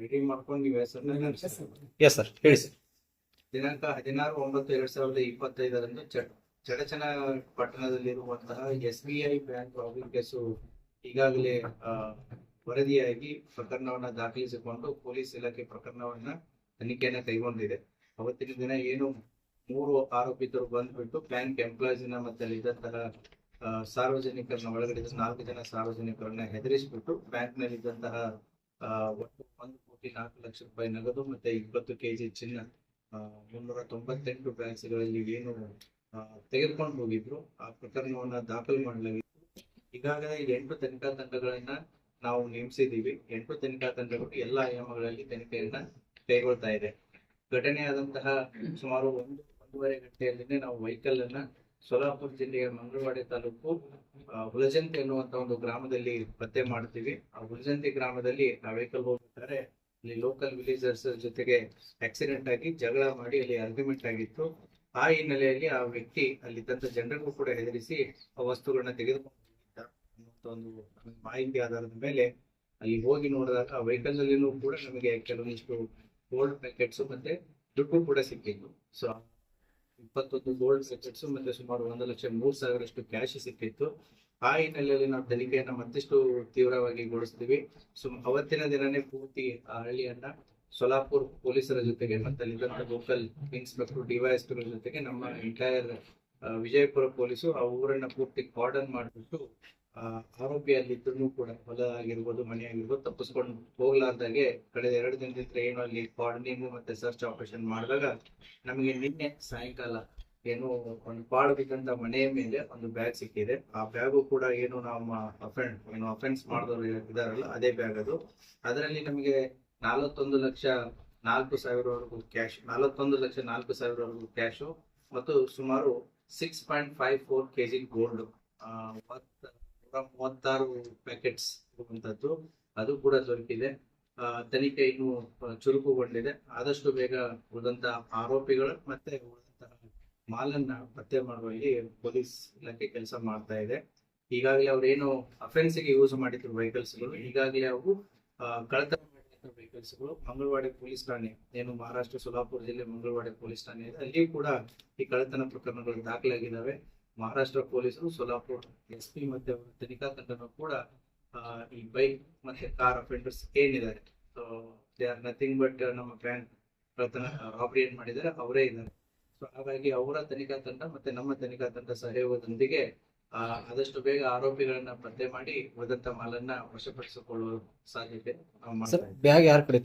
Ready ಮಾಡ್ಕೊಂಡು ನೀವು ಹೆಸರನ್ನ ಎಸ್ ಸರ್ ಹೇಳಿ ಸರ್ ದಿನಾಂಕ ಹದಿನಾರು ಒಂಬತ್ತು ಎರಡ್ ಸಾವಿರದ ಇಪ್ಪತ್ತೈದರಂದು ಚಡಚನ ಪಟ್ಟಣದಲ್ಲಿರುವಂತಹ S B I bank robbing case ಈಗಾಗಲೇ ವರದಿಯಾಗಿ ಪ್ರಕರಣವನ್ನ ದಾಖಲಿಸಿಕೊಂಡು ಪೊಲೀಸ್ ಇಲಾಖೆ ಪ್ರಕರಣವನ್ನ ತನಿಖೆಯನ್ನ ಕೈಗೊಂಡಿದೆ. ಅವತ್ತಿನ ದಿನ ಏನು ಮೂರು ಆರೋಪಿತರು ಬಂದ್ಬಿಟ್ಟು ಬ್ಯಾಂಕ್ ಎಂಪ್ಲಾಯೀಸ್ನ ಮತ್ತೆ ಇದ್ದಂತಹ ಸಾರ್ವಜನಿಕರನ್ನ ಒಳಗಡೆ ನಾಲ್ಕು ಜನ ಸಾರ್ವಜನಿಕರನ್ನ ಹೆದರಿಸಿಬಿಟ್ಟು ಬ್ಯಾಂಕ್ನಲ್ಲಿ ಇದ್ದಂತಹ ಒಟ್ಟು ಒಂದು ಕೋಟಿ ನಾಲ್ಕು ಲಕ್ಷ ರೂಪಾಯಿ ನಗದು ಮತ್ತೆ ಇಪ್ಪತ್ತು ಕೆಜಿ ಚಿನ್ನ ಮುನ್ನೂರ ತೊಂಬತ್ತೆಂಟು ಬ್ಯಾಂಕ್ಗಳಲ್ಲಿ ಏನು ತೆಗೆದುಕೊಂಡು ಹೋಗಿದ್ರು. ಆ ಪ್ರಕರಣವನ್ನ ದಾಖಲು ಮಾಡಲಾಗಿತ್ತು ಈಗಾಗಲೇ ಎಂಟು ತನಿಖಾ ತಂಡಗಳನ್ನ ನಾವು ನೇಮಿಸಿದ್ದೀವಿ. ಎಂಟು ತನಿಖಾ ತಂಡಗಳು ಎಲ್ಲ ಆಯಾಮಗಳಲ್ಲಿ ತನಿಖೆಯನ್ನ ಕೈಗೊಳ್ತಾ ಇದೆ. ಘಟನೆಯಾದಂತಹ ಸುಮಾರು ಒಂದು, ಒಂದೂವರೆ ಗಂಟೆಯಲ್ಲಿನೇ ನಾವು ವೆಹಿಕಲ್ ಅನ್ನ ಸೋಲಾಪುರ ಜಿಲ್ಲೆಯ ಮಂಗಳವಾಡಿ ತಾಲೂಕು ಹುಲಜಂತಿ ಎನ್ನುವಂತ ಒಂದು ಗ್ರಾಮದಲ್ಲಿ ಪತ್ತೆ ಮಾಡ್ತೀವಿ. ಆ ಹುಲಜಂತಿ ಗ್ರಾಮದಲ್ಲಿ ಆ ವೆಹಿಕಲ್ ಹೋಗ್ಬೇಕಾದ್ರೆ ಇಲ್ಲಿ ಲೋಕಲ್ ವಿಲೇಜರ್ಸ್ ಜೊತೆಗೆ ಆಕ್ಸಿಡೆಂಟ್ ಆಗಿ ಜಗಳ ಮಾಡಿ ಅಲ್ಲಿ ಆರ್ಗ್ಯುಮೆಂಟ್ ಆಗಿತ್ತು. ಆ ಹಿನ್ನೆಲೆಯಲ್ಲಿ ಆ ವ್ಯಕ್ತಿ ಅಲ್ಲಿದ್ದಂತ ಜನರಿಗೂ ಕೂಡ ಹೆದರಿಸಿ ಆ ವಸ್ತುಗಳನ್ನ ತೆಗೆದುಕೊಂಡು ಒಂದು ಮಾಹಿತಿ ಆಧಾರದ ಮೇಲೆ ಅಲ್ಲಿ ಹೋಗಿ ನೋಡಿದಾಗ ಆ ವೆಹಿಕಲ್ ನಲ್ಲಿನೂ ಕೂಡ ನಮಗೆ ಕೆಲವೊಂದಿಷ್ಟು ಗೋಲ್ಡ್ ಪ್ಯಾಕೆಟ್ಸ್ ಮತ್ತೆ ದುಡ್ಡು ಕೂಡ ಸಿಕ್ಕಿತ್ತು. ಸೊ ಇಪ್ಪತ್ತೊಂದು ಗೋಲ್ಡ್ ಸೆಕೆಟ್ಸ್ ಮತ್ತೆ ಸುಮಾರು ಒಂದು ಲಕ್ಷ ಮೂರು ಸಾವಿರಷ್ಟು ಕ್ಯಾಶ್ ಸಿಕ್ಕಿತ್ತು. ಆ ಹಿನ್ನೆಲೆಯಲ್ಲಿ ನಾವು ತನಿಖೆಯನ್ನ ಮತ್ತಷ್ಟು ತೀವ್ರವಾಗಿ ಗೊಳಿಸ್ತೀವಿ ಸುಮ್ ಅವತ್ತಿನ ದಿನನೇ ಪೂರ್ತಿ ಆ ಹಳ್ಳಿಯನ್ನ ಸೊಲಾಪುರ್ ಪೊಲೀಸರ ಜೊತೆಗೆ ಮತ್ತೆ ಅಲ್ಲಿದ್ದಂತ ಲೋಕಲ್ ಇನ್ಸ್ಪೆಕ್ಟರ್ ಡಿವೈಎಸ್ಪಿ ಜೊತೆಗೆ ನಮ್ಮ ಎಂಟೈರ್ ವಿಜಯಪುರ ಪೊಲೀಸು ಆ ಊರನ್ನ ಪೂರ್ತಿ ಕಾರ್ಡನ್ ಮಾಡಿಬಿಟ್ಟು ಆ ಆರೋಪಿ ಅಲ್ಲಿದ್ದೂ ಕೂಡ ಹೊಲ ಆಗಿರ್ಬೋದು ಮನೆ ಆಗಿರ್ಬೋದು ತಪ್ಪಿಸ್ಕೊಂಡು ಹೋಗ್ಲಾರ್ದಾಗೆ ಕಳೆದ ಎರಡು ದಿನದಿಂದ ಏನು ಅಲ್ಲಿ ಕಾರ್ಡನಿಂಗ್ ಮತ್ತೆ ಸರ್ಚ್ ಆಪರೇಷನ್ ಮಾಡಿದಾಗ ನಮಗೆ ನಿನ್ನೆ ಸಾಯಂಕಾಲ ಏನು ಒಂದು ಪಾಳು ಬಿದ್ದಂತ ಮನೆಯ ಮೇಲೆ ಒಂದು ಬ್ಯಾಗ್ ಸಿಕ್ಕಿದೆ. ಆ ಬ್ಯಾಗು ಕೂಡ ಏನು ನಮ್ಮ ಅಫೆಂಡ್ ಏನು ಅಫೆನ್ಸ್ ಮಾಡಿದವರು ಇದಾರಲ್ಲ ಅದೇ ಬ್ಯಾಗ್ ಅದು. ಅದರಲ್ಲಿ ನಮಗೆ ನಲವತ್ತೊಂದು ಲಕ್ಷ ನಾಲ್ಕು ಸಾವಿರವರೆಗೂ ಕ್ಯಾಶ್ ನಲವತ್ತೊಂದು ಲಕ್ಷ ನಾಲ್ಕು ಸಾವಿರವರೆಗೂ ಕ್ಯಾಶು ಮತ್ತು ಸುಮಾರು six point five four KG gold ನೂರ ಮೂವತ್ತಾರು ಪ್ಯಾಕೆಟ್ಸ್ ಇರುವಂತದ್ದು, ಅದು ಕೂಡ ದೊರಕಿದೆ. ತನಿಖೆ ಇನ್ನು ಚುರುಕುಗೊಂಡಿದೆ. ಆದಷ್ಟು ಬೇಗ ಉಳಿದಂತಹ ಆರೋಪಿಗಳು ಮತ್ತೆ ಉಳಿದಂತಹ ಮಾಲನ್ನ ಪತ್ತೆ ಮಾಡುವಲ್ಲಿ ಪೊಲೀಸ್ ಇಲಾಖೆ ಕೆಲಸ ಮಾಡ್ತಾ ಇದೆ. ಈಗಾಗಲೇ ಅವ್ರೇನು ಅಫೆನ್ಸ್ಗೆ ಯೂಸ್ ಮಾಡಿದ್ರು ವೆಹಿಕಲ್ಸ್ಗಳು ಈಗಾಗಲೇ ಅವು ಕಳೆದ ವೆಹಿಕಲ್ಸ್ಗಳು ಮಂಗಳವಾಡಿ ಪೊಲೀಸ್ ಠಾಣೆ, ಏನು ಮಹಾರಾಷ್ಟ್ರ, ಸೊಲಾಪುರ ಜಿಲ್ಲೆ ಮಂಗಳವಾಡಿ ಪೊಲೀಸ್ ಠಾಣೆ ಇದೆ. ಅಲ್ಲಿಯೂ ಕೂಡ ಈ ಕಳ್ಳತನ ಪ್ರಕರಣಗಳು ದಾಖಲಾಗಿದ್ದಾವೆ. ಮಹಾರಾಷ್ಟ್ರ ಪೊಲೀಸರು ಸೊಲಾಪುರ ಎಸ್ ಪಿ ಮತ್ತೆ ತನಿಖಾ ತಂಡನು ಕೂಡ ಈ ಬೈಕ್ ಮತ್ತೆ ಕಾರ್ ಅಫೆಂಡರ್ಸ್ ಏನಿದ್ದಾರೆ so they are nothing but ನಮ್ಮ ಬ್ಯಾಂಕ್ ರಾಬರಿ ಏನ್ ಮಾಡಿದ್ದಾರೆ ಅವರೇ ಇದ್ದಾರೆ ಸೊ ಹಾಗಾಗಿ ಅವರ ತನಿಖಾ ತಂಡ ಮತ್ತೆ ನಮ್ಮ ತನಿಖಾ ತಂಡ ಸಹಯೋಗದೊಂದಿಗೆ ಆದಷ್ಟು ಬೇಗ ಆರೋಪಿಗಳನ್ನ ಪತ್ತೆ ಮಾಡಿ ಒದಂತ ಮಾಲನ್ನ ವಶಪಡಿಸಿಕೊಳ್ಳುವ ಸಾಧ್ಯತೆ. ಬ್ಯಾಗ್ ಯಾರ ಕಡೆ